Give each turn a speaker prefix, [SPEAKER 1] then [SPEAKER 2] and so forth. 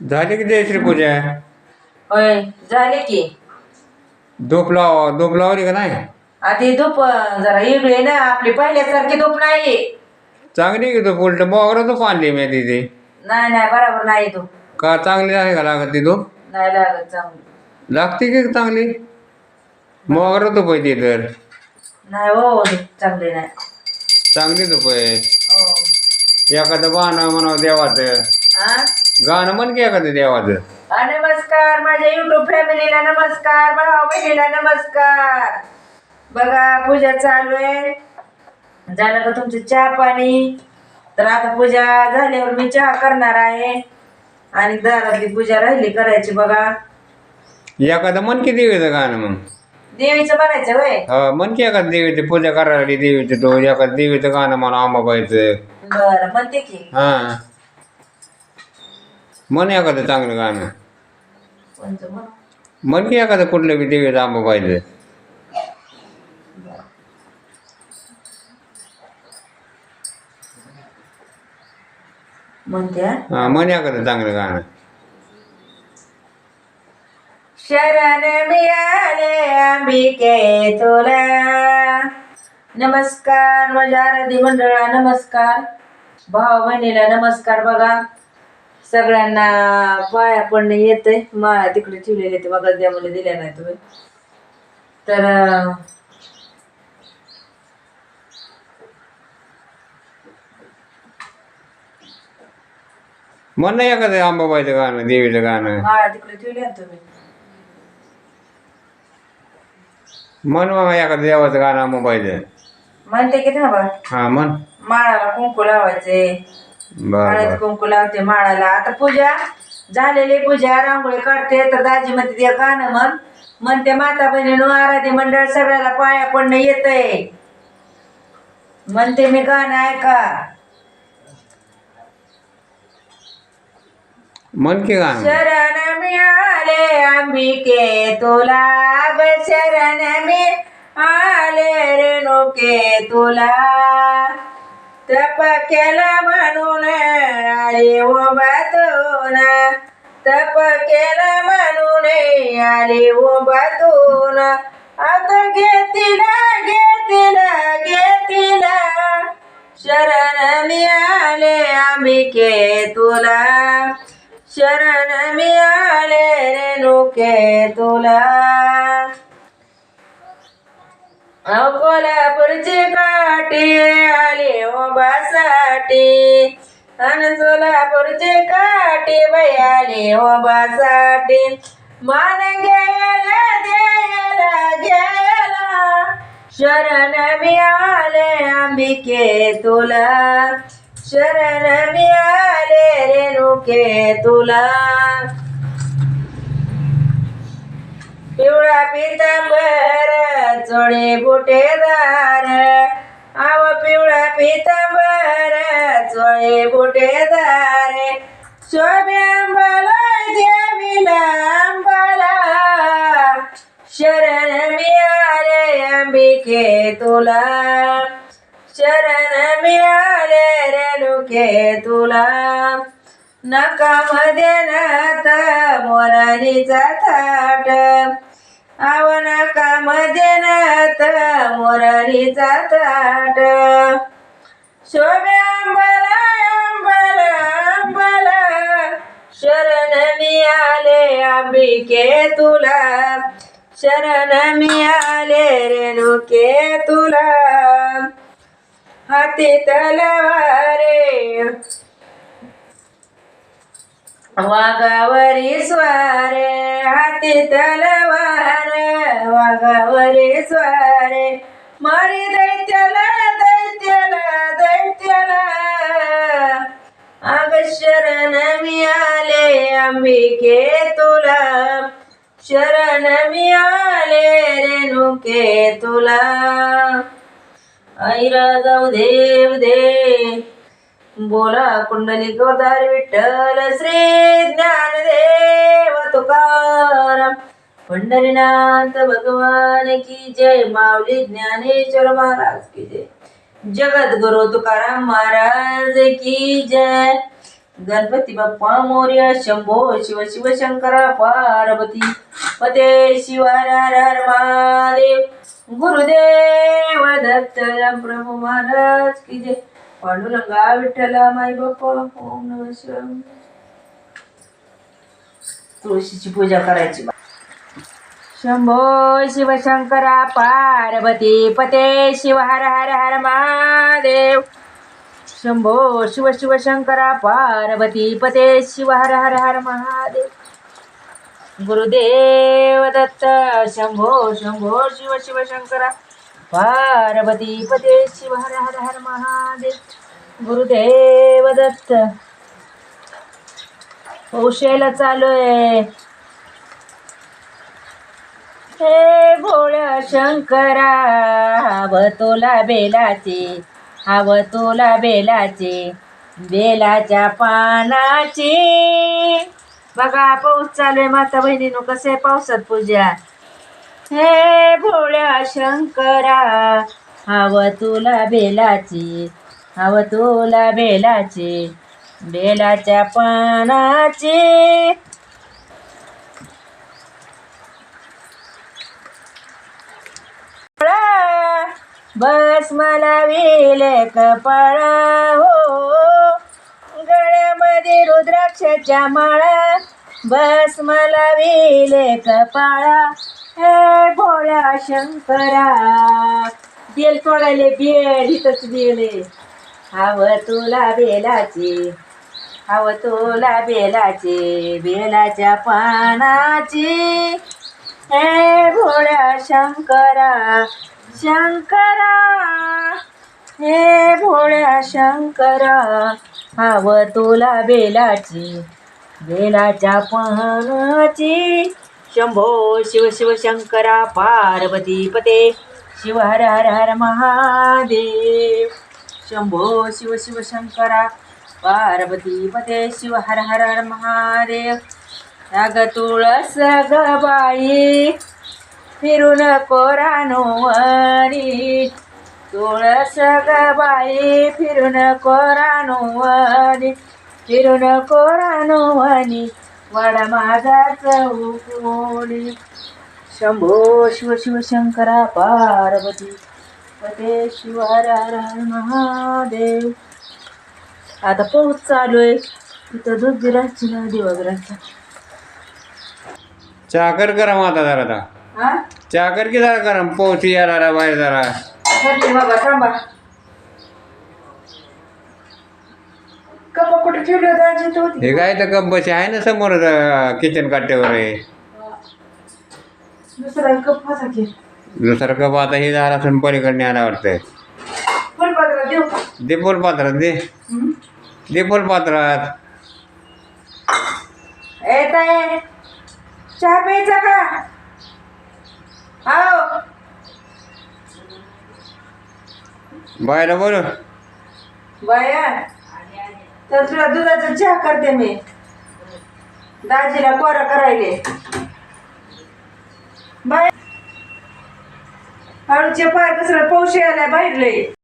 [SPEAKER 1] झाली की जयश्री पूजा?
[SPEAKER 2] होय झाले की.
[SPEAKER 1] धूप लाव धूप लावली का नाही?
[SPEAKER 2] आधी धूप जरा आहे ना आपली पहिल्यासारखी धूप नाही.
[SPEAKER 1] चांगली की धूप? उलट मोगरा धूप आणली मी तिथे
[SPEAKER 2] नाही नाही बरोबर नाही धूप.
[SPEAKER 1] का चांगली आहे का लागत ती धूप?
[SPEAKER 2] नाही लागत चांगली.
[SPEAKER 1] लागते की चांगली? मोगरा धूप आहे ती तर.
[SPEAKER 2] नाही हो धूप चांगली नाही.
[SPEAKER 1] चांगली धूप आहे.
[SPEAKER 2] हो.
[SPEAKER 1] एखादं गाणं म्हणावं देवाचं.
[SPEAKER 2] हा
[SPEAKER 1] गाणं म्हण की एखादं देवाचं.
[SPEAKER 2] हा, नमस्कार माझ्या युट्यूब फॅमिलीला नमस्कार भाऊ बहिणीला नमस्कार. बघा पूजा चालू आहे. झालं का तुमचं चहा पाणी? तर आता पूजा झाल्यावर मी चहा करणार आहे. आणि दारातली पूजा राहिली करायची बघा.
[SPEAKER 1] एखादं मन की देवीचं गाणं मग.
[SPEAKER 2] देवीचं बनायचं वय
[SPEAKER 1] हा मन की एखादं देवीची पूजा करायला लागली देवीची तो एखादं देवीचं गाणं म्हणा आंबाबाईचं.
[SPEAKER 2] बरं म्हणते की.
[SPEAKER 1] हा. मन एखादं चांगलं गाणं
[SPEAKER 2] कोणतं म्हण?
[SPEAKER 1] मन की एखादं कुठलं बी आंबाबाईचं
[SPEAKER 2] म्हणते हा.
[SPEAKER 1] हा मन एखादं चांगलं गाणं
[SPEAKER 2] शरण मिळाले अंबिके तुला. नमस्कार माझ्या आराधी मंडळा नमस्कार. भाऊ बहिणीला नमस्कार बघा. सगळ्यांना पाया पडणे येते माळा तिकडे ठेवलेले ते बघा द्या मला दिल्या नाही तुम्ही. तर
[SPEAKER 1] मन नाही एखादं आंबाबाईचं गाणं देवीचं गाणं.
[SPEAKER 2] माळा तिकडे ठेवली ना तुम्ही.
[SPEAKER 1] मन मग एखादं देवाचं गाणं आंबाबाईचं
[SPEAKER 2] म्हणते की थांबा.
[SPEAKER 1] हा मन
[SPEAKER 2] माळाला कुंकू लावायचे. हळद कुंकू लावते माळाला. आता पूजा झालेली पूजा. रांगोळी काढते. तर दाजी म्हणते ते गाणं म्हण. म्हणते माता बहिणीनो आराधी मंडळ सगळ्याला पाया पडणं येतंय. म्हणते मी गाणं ऐका.
[SPEAKER 1] मन की गाणं.
[SPEAKER 2] शरण मिळाले अंबिके तुला ग. शरण मी आले रेणुके तुला. तप केला म्हणून आले ना तप केला म्हणून आले उभातून आता घेतीला घेतीला घेतीला. शरण मिळाले अंबिके तुला. शरण मिळाले रेणुके तुला. अहो, काठी आली ओबासाठी आणि सोलापूरची काठी बाई आली ओबासाठी मान गेला देला गेला. शरण मिळाले अंबिके तुला शरण मिळाले रेणुके तुला पिवळा पितांबर चोळे बुटेदार. आव पिवळा पितांबर चोळे बुटेदार. शोभे अंबाला देवीला अंबाला शरण मिळाले अंबिके तुला. शरण मिळाले रेणुके तुला. नकामध्ये नाथ मोरानीचा थाट. आव नकामध्ये नाथ मोरारीचा थाट. शोभे अंबाला अंबाला अंबाला शरण मिळाले अंबिके तुला. शरण मिळाले रेणुके तुला. हाती तलवारे वागावरी स्वारे हाती तलवार वागावरी स्वारे. मारी दैत्याला दैत्याला दैत्याला. अग शरण मिळाले अंबिके तुला. शरण मिळाले रेणुके तुला. ऐरा जाऊ देव दे बोला कुंडली गोदार विठ्ठल श्री ज्ञानदेव तुकाराम. पंढरीनाथ भगवान की जय माऊली ज्ञानेश्वर महाराज की जय. जगद्गुरु तुकाराम महाराज की जय. गणपती बाप्पा मोर्य शंभो शिव शिव शंकरा पार्वती पते शिव हर महादेव गुरुदेव दत्त प्रभू महाराज की जय. पांडुरंगा विठ्ठला माई बाप्पा ओम शिवाय. तुळशीची पूजा करायची शंभो शिवशंकरा पार्वती पते शिव हर हर हर महादेव. शंभो शिव शिव शंकरा पार्वती पते शिव हर हर हर महादेव. गुरुदेव दत्त शंभो शंभो शिव शिव शंकरा पार्वती पते शिव हर हर हर गुरुदेव दत्त. औषेला चालू आहे हे भोळ्या शंकरा हव तुला बेलाचे हव तुला बेलाचे बेलाच्या पानाची. बघा पाऊस चालू आहे माता बहिणीनो कसे पावसात पूजा? हे भोळ्या शंकरा हव तुला बेलाची हव तुला बेलाची बेलाच्या पानाची. बस मला विले कपाळा हो. गळ्यामध्ये रुद्राक्षाच्या माळा बस मला विले कपाळा. हे भोळ्या शंकरा बेल तोडायले बेल इथंच बेले. हव तुला बेलाची हव तुला बेलाची बेलाच्या पानाची. हे भोळ्या शंकरा शंकरा. हे भोळ्या शंकरा हव तुला बेलाची बेलाच्या पानाची. शंभो शिव शिव शंकरा पार्वती पते शिव हर हर हर महादेव. शंभो शिव शिव शंकरा पार्वती पते शिव हर हर हर महादेव. अग तुळस ग बाई फिरून कोरानो वरी. तुळस ग बाई फिरून कोरानो वरी. फिरून कोरानो वनी वड माझा चौकोणी शंभो शिव शिव शंकरा पार्वती हर महादेव. आता पाऊस चालू आहे. तिथं दूध बिराची ना दिवसराचा
[SPEAKER 1] चहा कर गरम आता जरा आता
[SPEAKER 2] हा?
[SPEAKER 1] चहा कर की जरा गरम पोहोच यायला बाहेर जरा.
[SPEAKER 2] करते बाबा थांबा. कप कुठे ठेवले होते आजी तो? होती
[SPEAKER 1] हे काय तर कब्बशी आहे ना समोर किचन काट्यावर आहे.
[SPEAKER 2] दुसरा कप होता की
[SPEAKER 1] दुसरं कप आता हे झाला असून पलीकडे आला वाटतंय
[SPEAKER 2] फुलपात्र देऊ का?
[SPEAKER 1] दे फुलपात्रात दे.
[SPEAKER 2] हं?
[SPEAKER 1] दे फुलपात्रात
[SPEAKER 2] ए ताई. चहा प्यायचा का? आओ
[SPEAKER 1] बायला बोल.
[SPEAKER 2] बाया तर तुला दुधाचा चहा करते मी. दाजीला कोरा करायले. बाय हळूचे पाय कसं पाऊस आलाय बाहेरले